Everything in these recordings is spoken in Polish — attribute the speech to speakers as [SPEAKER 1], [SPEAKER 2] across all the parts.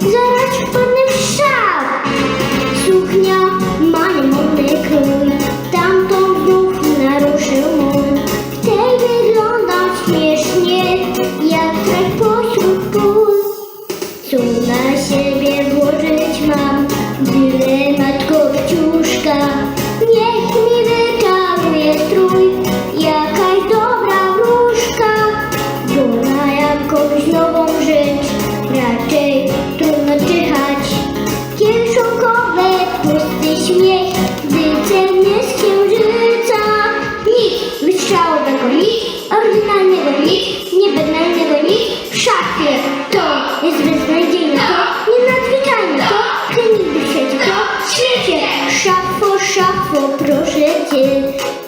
[SPEAKER 1] zaraz wpadnę w. jest beznadziejne to, nienadwykajne to, ty nigdy przecie to, świecie. Szafo, szafo, proszę cię,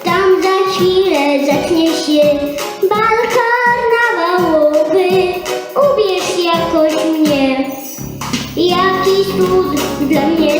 [SPEAKER 1] tam za chwilę zacznie się bal karnawałowy, ubierz jakoś mnie, jakiś cud dla mnie.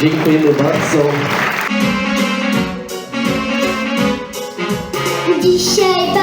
[SPEAKER 2] Dziękujemy bardzo.
[SPEAKER 1] Dzisiaj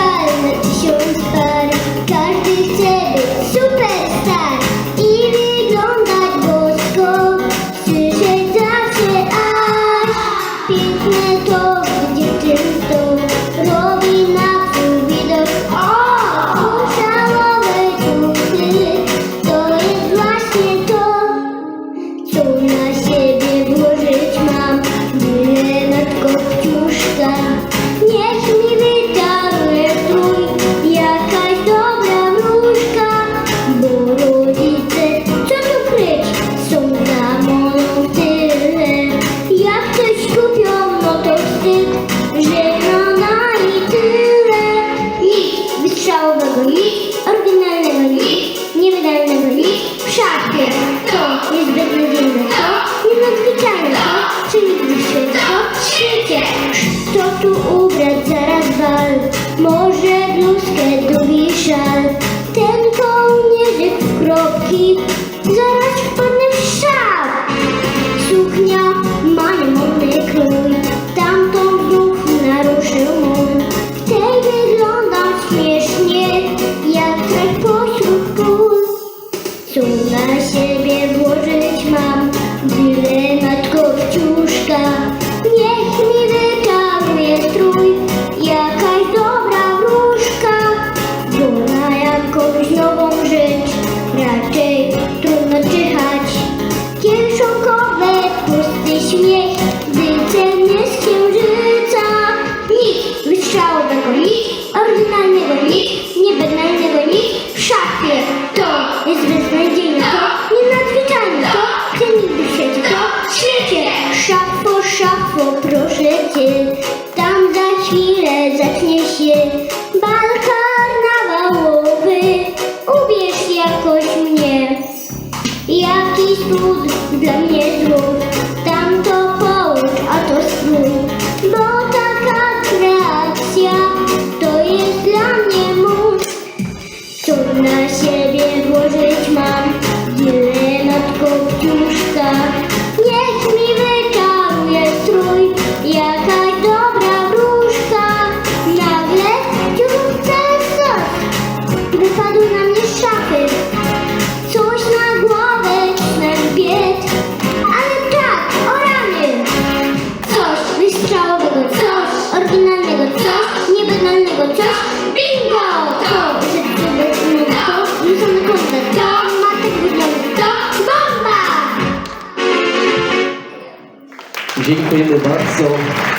[SPEAKER 1] 去捏
[SPEAKER 2] Dziękujemy bardzo.